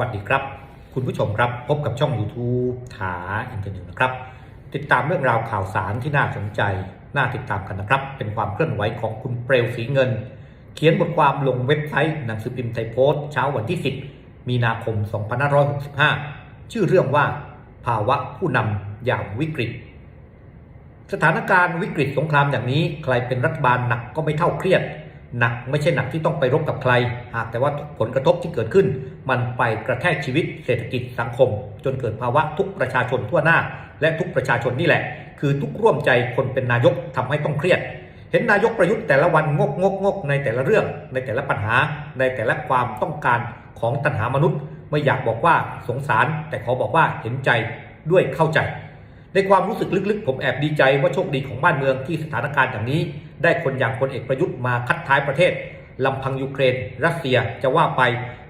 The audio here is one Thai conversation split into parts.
วัสดีครับ คุณผู้ชมครับพบกับช่อง YouTube ถาอินเทอร์เน็ตนะครับ ติดตามเรื่องราวข่าวสารที่น่าสนใจ น่าติดตามกันนะครับ เป็นความเคลื่อนไหวของคุณเปลวสีเงิน เขียนบทความลงเว็บไซต์หนังสือพิมพ์ไทยโพสต์เช้าวันที่ 10 มีนาคม 2565 ชื่อเรื่องว่า ภาวะผู้นำอย่างวิกฤต สถานการณ์วิกฤตสงครามอย่างนี้ ใครเป็นรัฐบาลหนักก็ไม่เท่าเครียด หนักไม่ใช่หนักที่ต้องไปรบกับใคร หากแต่ว่าผลกระทบที่เกิดขึ้น มันไปกระแทกชีวิตเศรษฐกิจสังคม จนเกิดภาวะทุกประชาชนทั่วหน้า และทุกประชาชนนี่แหละ คือทุกร่วมใจคนเป็นนายกทำให้ต้องเครียด เห็นนายกประยุทธ์แต่ละวันงกงกงกในแต่ละเรื่อง ในแต่ละปัญหา ในแต่ละความต้องการของตัณหามนุษย์ ไม่อยากบอกว่าสงสาร แต่ขอบอกว่าเห็นใจด้วยเข้าใจ ในความรู้สึกลึกๆ ผมแอบดีใจว่าโชคดีของบ้านเมืองที่สถานการณ์อย่างนี้ ได้คนอย่างพลเอกประยุทธ์มาคัดท้ายประเทศลำพังยูเครน รัสเซียจะว่าไป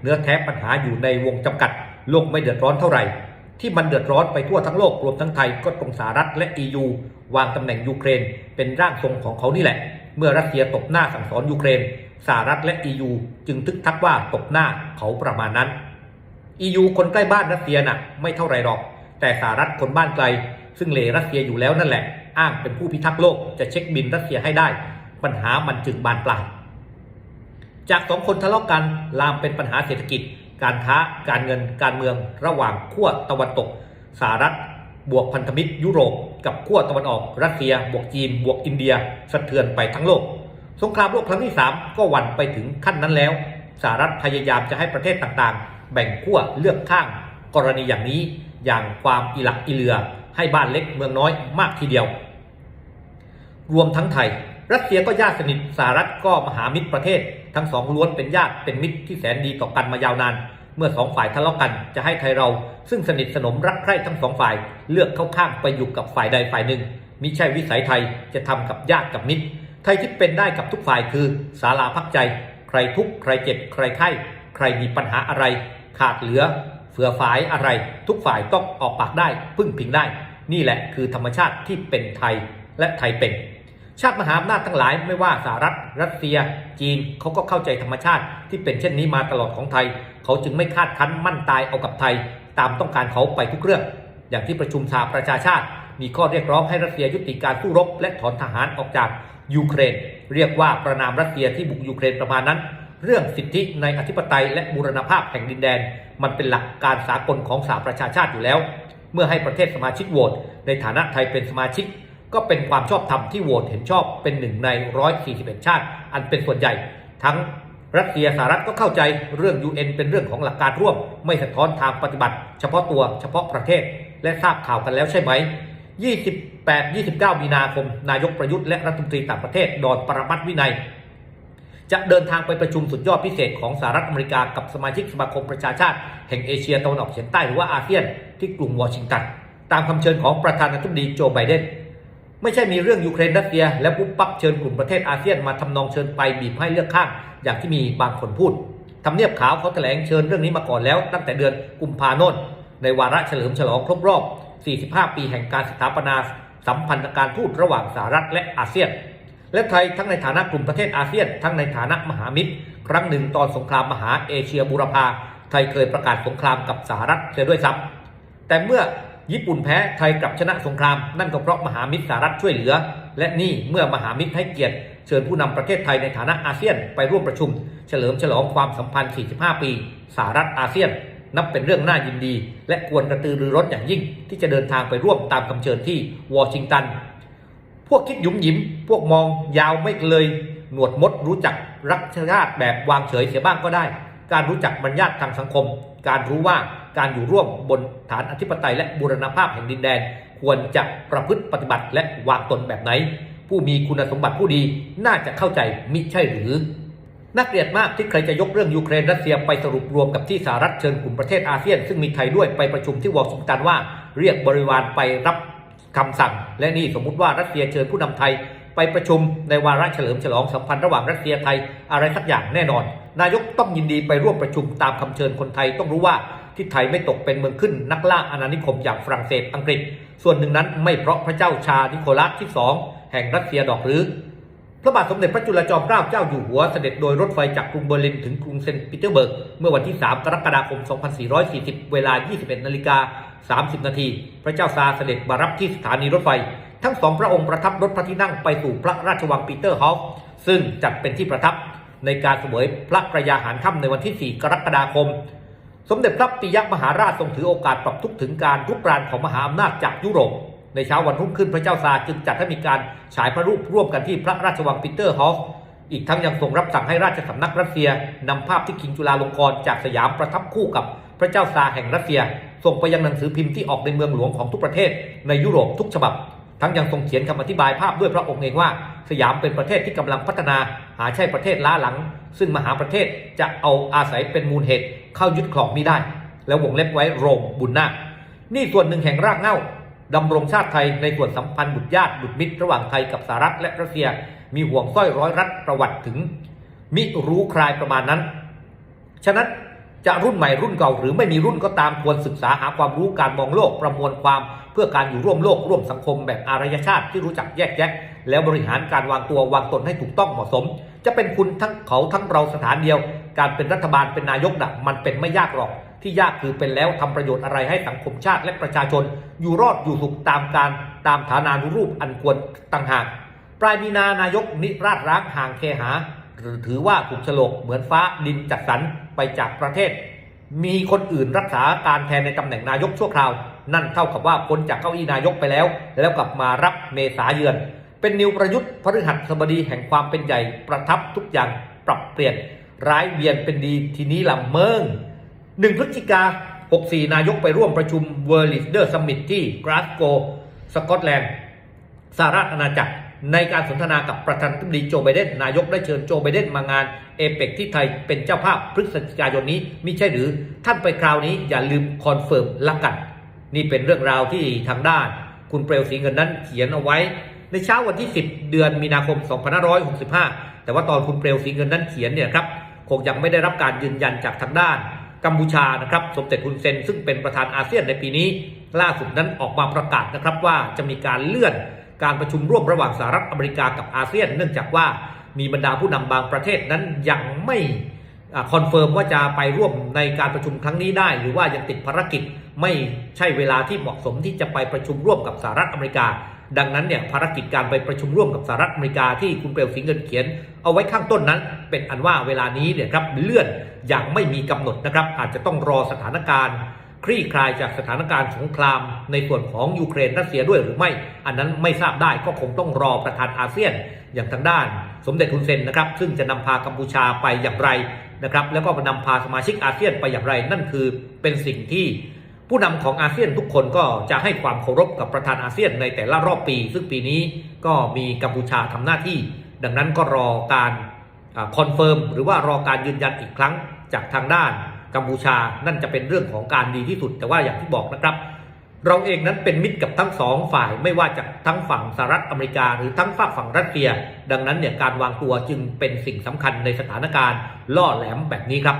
เนื้อแท้ปัญหาอยู่ในวงจำกัด โลกไม่เดือดร้อนเท่าไหร่ ที่มันเดือดร้อนไปทั่วทั้งโลกรวมทั้งไทยก็ตรงสหรัฐและ EU วางตำแหน่งยูเครน เป็นร่างทรงของเขานี่แหละ เมื่อรัสเซียตบหน้าสั่งสอนยูเครนสหรัฐและ EU จึงทึกทักว่าตบหน้าเขาประมาณนั้น EU คนใกล้บ้านรัสเซียน่ะไม่เท่าไรหรอก แต่สหรัฐคนบ้านไกล ซึ่งเลรัสเซียอยู่แล้วนั่นแหละ อ้างเป็นผู้พิทักษ์โลกจะเช็คบินรัสเซียให้ได้ ปัญหามันจึงบานปลายจากสองคนทะเลาะกันลามเป็นปัญหาเศรษฐกิจ การค้าการเงินการเมืองระหว่างขั้วตะวันตกสหรัฐ บวกพันธมิตรยุโรปกับขั้วตะวันออกรัสเซีย บวกจีน บวกอินเดียสะเทือนไปทั้งโลก สงครามโลกครั้งที่ 3 ก็หวั่นไปถึงขั้นนั้นแล้วสหรัฐพยายามจะให้ประเทศต่างๆ แบ่งขั้วเลือกข้าง กรณีอย่างนี้อย่างความอิหลักอิเลือ ให้บ้านเล็กเมืองน้อยมากทีเดียว รวมทั้งไทย รัสเซียก็ญาติสนิทสหรัฐก็มหามิตรประเทศ ทั้งสองล้วนเป็นญาติเป็นมิตรที่แสนดีต่อกันมายาวนาน เมื่อสองฝ่ายทะเลาะกันจะให้ไทยเราซึ่งสนิทสนมรักใคร่ทั้งสองฝ่าย เลือกเข้าข้างไปอยู่กับฝ่ายใดฝ่ายหนึ่งมิใช่วิสัยไทยจะทำกับญาติกับมิตร ไทยที่เป็นได้กับทุกฝ่ายคือศาลาพักใจ ใครทุกข์ใครเจ็บใครไข้ใครมีปัญหาอะไร ขาดเหลือ เฟือฝ่ายอะไรทุกฝ่ายต้องออกปากได้พึ่งพิงได้ นี่แหละคือธรรมชาติที่เป็นไทยและไทยเป็น ชาติมหาอำนาจทั้งหลายไม่ว่าสหรัฐรัสเซีย จีนเขาก็เข้าใจธรรมชาติที่เป็นเช่นนี้มาตลอดของไทย เขาจึงไม่คาดคั้นมั่นตายเอากับไทย ตามต้องการเขาไปทุกเรื่อง อย่างที่ประชุมสหประชาชาติ มีข้อเรียกร้องให้รัสเซียยุติการสู้รบ และถอนทหารออกจากยูเครน เรียกว่าประนามรัสเซียที่บุกยูเครนประมาณนั้น เรื่องสิทธิในอธิปไตยและบูรณภาพแห่งดินแดน มันเป็นหลักการสากลของสหประชาชาติอยู่แล้ว เมื่อให้ประเทศสมาชิกโหวตในฐานะไทยเป็นสมาชิก ก็เป็นความชอบธรรมที่โหวตเห็นชอบเป็นหนึ่งใน 141 ชาติ อันเป็นส่วนใหญ่ ทั้งรัสเซียสหรัฐก็เข้าใจเรื่อง UN เป็นเรื่องของหลักการร่วม ไม่สะท้อนทางปฏิบัติ เฉพาะตัวเฉพาะประเทศ และทราบข่าวกันแล้วใช่ไหม 28-29 มีนาคม นายกประยุทธ์และรัฐมนตรีต่างประเทศดอนปรมัตวินัย จะเดินทางไปประชุมสุดยอดพิเศษของสหรัฐอเมริกากับสมาชิกสมาคมประชาชาติ แห่งเอเชียตะวันออกเฉียงใต้หรือว่าอาเซียนที่กรุงวอชิงตัน ตามคำเชิญของประธานาธิบดีโจไบเดนไม่ใช่มีเรื่องยูเครนรัสเซีย แล้วปุ๊บปั๊บเชิญกลุ่มประเทศอาเซียนมาทำนองเชิญไปบีบให้เลือกข้าง อย่างที่มีบางคนพูดทำเนียบขาวเขาแถลงเชิญเรื่องนี้มาก่อนแล้ว ตั้งแต่เดือนกุมภาโนนในวาระเฉลิมฉลองครบรอบ 45 ปีแห่งการสถาปนาสัมพันธการทูตระหว่างสหรัฐและอาเซียน และไทยทั้งในฐานะกลุ่มประเทศอาเซียน ทั้งในฐานะมหามิตร ครั้งหนึ่งตอนสงครามมหาเอเชียบูรพาไทยเคยประกาศสงครามกับสหรัฐเสียด้วยซ้ำแต่เมื่อญี่ปุ่นแพ้ไทยกลับชนะสงคราม นั่นก็เพราะมหามิตรสหรัฐช่วยเหลือ และนี่เมื่อมหามิตรให้เกียรติ เชิญผู้นำประเทศไทยในฐานะอาเซียนไปร่วมประชุม เฉลิมฉลองความสัมพันธ์ 45 ปีสหรัฐอาเซียน นับเป็นเรื่องน่ายินดี และควรกระตือรือร้นอย่างยิ่ง ที่จะเดินทางไปร่วมตามคำเชิญที่วอชิงตัน พวกคิดหยุมหยิมพวกมองยาวไม่เลย หนวดมดรู้จักรักชาติแบบวางเฉยเสียบ้างก็ได้ การรู้จักบรรยาททางสังคม การรู้ว่าการอยู่ร่วมบนฐานอธิปไตยและบูรณภาพแห่งดินแดน ควรจะประพฤติปฏิบัติและวางตนแบบไหน ผู้มีคุณสมบัติผู้ดีน่าจะเข้าใจมิใช่หรือน่าเกลียดมากที่ใครจะยกเรื่องยูเครนรัสเซียไปสรุปรวมกับที่สหรัฐเชิญกลุ่มประเทศอาเซียน ซึ่งมีไทยด้วยไปประชุมที่วอชิงตันว่า เรียกบริวารไปรับ คำสั่ง และนี่สมมุติว่ารัสเซียเชิญผู้นำไทย ไปประชุมในวาระเฉลิมฉลองสัมพันธ์ระหว่างรัสเซียไทยอะไรสักอย่างแน่นอน นายกต้องยินดีไปร่วมประชุมตามคำเชิญคนไทยต้องรู้ว่าที่ไทยไม่ตกเป็นเมืองขึ้นนักล่าอาณานิคมอย่างฝรั่งเศสอังกฤษ ส่วนหนึ่งนั้นไม่เพราะพระเจ้าชานิโคลัสที่สองแห่งรัสเซียดอกหรือพระบาทสมเด็จพระจุลจอมเกล้าเจ้าอยู่หัวเสด็จโดยรถไฟจากกรุงเบอร์ลินถึงกรุงเซนต์ปีเตอร์เบิร์ก เมื่อวันที่ 3 กรกฎาคม 2440 เวลา 21นาฬิกา 30 นาที พระเจ้าซาเสด็จมารับที่สถานีรถไฟ ทั้งสองพระองค์ประทับรถพระที่นั่งไปสู่พระราชวังปีเตอร์ฮอฟซึ่งจัดเป็นที่ประทับในการเสวยพระกระยาหารค่ำในวันที่ 4 กรกฎาคม สมเด็จพระปิยมหาราชทรงถือโอกาสปรับทุกถึงการรุกรานของมหาอำนาจจากยุโรป ในเช้าวันรุ่งขึ้นพระเจ้าซาจึงจัดให้มีการฉายพระรูปร่วมกันที่พระราชวังปีเตอร์ฮอฟอีกทั้งยังทรงรับสั่งให้ราชสำนักรัสเซียนำภาพที่คิงจุฬาลงกรณ์จากสยามประทับคู่กับ พระเจ้าซาแห่งรัสเซีย ส่งไปยังหนังสือพิมพ์ที่ออกในเมืองหลวงของทุกประเทศในยุโรปทุกฉบับ ทั้งยังทรงเขียนคำอธิบายภาพด้วยพระองค์เองว่า สยามเป็นประเทศที่กำลังพัฒนาหาใช่ประเทศล้าหลัง ซึ่งมหาประเทศจะเอาอาศัยเป็นมูลเหตุเข้ายึดครองมิได้ แล้ววงเล็บไว้โรมบุญนาคนี่ส่วนหนึ่งแห่งรากเหง้าดำรงชาติไทยในส่วนสัมพันธ์บุตรญาติบุตรมิตรระหว่างไทยกับสหรัฐและรัสเซีย มีห่วงสร้อยร้อยรัดประวัติถึง มิรู้คลายประมาณนั้น ฉะนั้น จะรุ่นใหม่รุ่นเก่าหรือไม่มีรุ่นก็ตามควรศึกษาหาความรู้การมองโลกประมวลความ เพื่อการอยู่ร่วมโลกร่วมสังคมแบบอารยชาติที่รู้จักแยกแยะ แล้วบริหารการวางตัววางตนให้ถูกต้องเหมาะสม จะเป็นคุณทั้งเขาทั้งเราสถานเดียว การเป็นรัฐบาลเป็นนายกน่ะมันเป็นไม่ยากหรอก ที่ยากคือเป็นแล้วทำประโยชน์อะไรให้สังคมชาติและประชาชน อยู่รอดอยู่สุขตามการตามฐานานุรูปอันควรต่างหากปลายมีนานายกนิราชร้างห่างเคหาหรือ ถือว่าถูกฉลกเหมือนฟ้าดินจัดสรรไปจากประเทศ มีคนอื่นรักษาการแทนในตำแหน่งนายกชั่วคราว นั่นเท่ากับว่าพ้นจากเก้าอี้นายกไปแล้ว แล้วกลับมารับเมษาเยือน เป็นนิวประยุทธ์พฤหัสบดีแห่งความเป็นใหญ่ประทับทุกอย่างปรับเปลี่ยน ร้ายเวียนเป็นดีทีนี้ลำเมิงหนึ่งพฤศจิกา64 นายกไปร่วมประชุม World Leader Summit ที่กราสโกสกอตแลนด์สหรัฐอาณาจักร ในการสนทนากับประธานาธิบดีโจไบเดนนายกได้เชิญโจไบเดนมางานเอเปกที่ไทยเป็นเจ้าภาพพฤศจิกายนนี้มิใช่หรือท่านไปคราวนี้อย่าลืมคอนเฟิร์มละกัน นี่เป็นเรื่องราวที่ทางด้าน คุณเปลวสีเงินนั้นเขียนเอาไว้ ในเช้าวันที่ 10 เดือนมีนาคม 2565 แต่ว่าตอนคุณเปลวสีเงินนั้นเขียนเนี่ยครับคงยังไม่ได้รับการยืนยันจากทางด้านกัมพูชานะครับสมเด็จฮุนเซนซึ่งเป็นประธานอาเซียนในปีนี้ ล่าสุดนั้นออกมาประกาศนะครับว่าจะมีการเลื่อน การประชุมร่วมระหว่างสหรัฐอเมริกากับอาเซียน เนื่องจากว่ามีบรรดาผู้นำบางประเทศนั้นยังไม่คอนเฟิร์มว่าจะไปร่วมในการประชุมครั้งนี้ได้ หรือว่ายังติดภารกิจไม่ใช่เวลาที่เหมาะสมที่จะไปประชุมร่วมกับสหรัฐอเมริกา ดังนั้นเนี่ยภารกิจการไปประชุมร่วมกับสหรัฐอเมริกาที่คุณเปลวสิงเงินเขียน เอาไว้ข้างต้นนั้น เป็นอันว่าเวลานี้เนี่ยครับเลื่อนอย่างไม่มีกำหนดนะครับ อาจจะต้องรอสถานการณ์ คลี่คลายจากสถานการณ์สงครามในส่วนของยูเครนรัสเซียด้วยหรือไม่ อันนั้นไม่ทราบได้ก็คงต้องรอประธานอาเซียนอย่างทางด้าน สมเด็จทุนเซนนะครับ ซึ่งจะนำพากัมพูชาไปอย่างไรนะครับ แล้วก็นำพาสมาชิกอาเซียนไปอย่างไร นั่นคือเป็นสิ่งที่ผู้นำของอาเซียนทุกคนก็จะให้ความเคารพกับประธานอาเซียนในแต่ละรอบปี ซึ่งปีนี้ก็มีกัมพูชาทำหน้าที่ ดังนั้นก็รอการคอนเฟิร์มหรือว่ารอการยืนยันอีกครั้งจากทางด้าน กัมพูชานั่นจะเป็นเรื่องของการดีที่สุด แต่ว่าอย่างที่บอกนะครับ เราเองนั้นเป็นมิตรกับทั้งสองฝ่ายไม่ว่าจะทั้งฝั่งสหรัฐอเมริกา หรือทั้งฝั่งฝั่งรัสเซีย ดังนั้นเนี่ยการวางตัวจึงเป็นสิ่งสำคัญในสถานการณ์ล่อแหลมแบบนี้ครับ